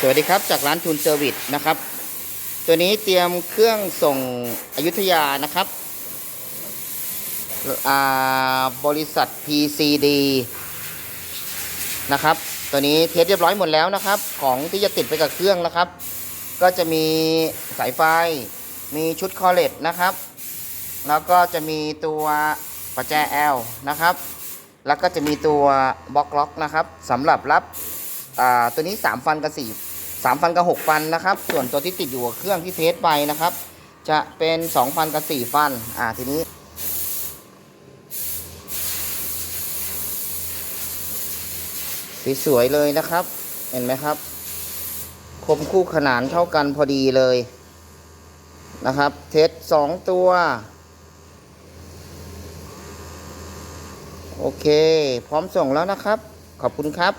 สวัสดีครับจากร้านทูนเซอร์วิสนะครับ ตัวนี้เตรียมเครื่องส่งอยุธยานะครับบริษัท PCD นะครับ ตัวนี้เทสเรียบร้อยหมดแล้วนะครับ ของที่จะติดไปกับเครื่องนะครับ ก็จะมีสายไฟ มีชุดคอเลตนะครับ แล้วก็จะมีตัวประแจ L นะครับ แล้วก็จะมีตัวบล็อกล็อกนะครับสำหรับรับตัวนี้ 3 ฟันกับ4 3ฟันกับ6ฟันนะครับ ส่วนตัวที่ติดอยู่กับเครื่องที่เทสไปนะครับ จะเป็น2ฟันกับ4ฟัน อ่าทีนี้ สวยๆเลยนะครับ เห็นไหมครับ คมคู่ขนานเท่ากันพอดีเลยนะครับ เทส2ตัว โอเค พร้อมส่งแล้วนะครับ ขอบคุณครับ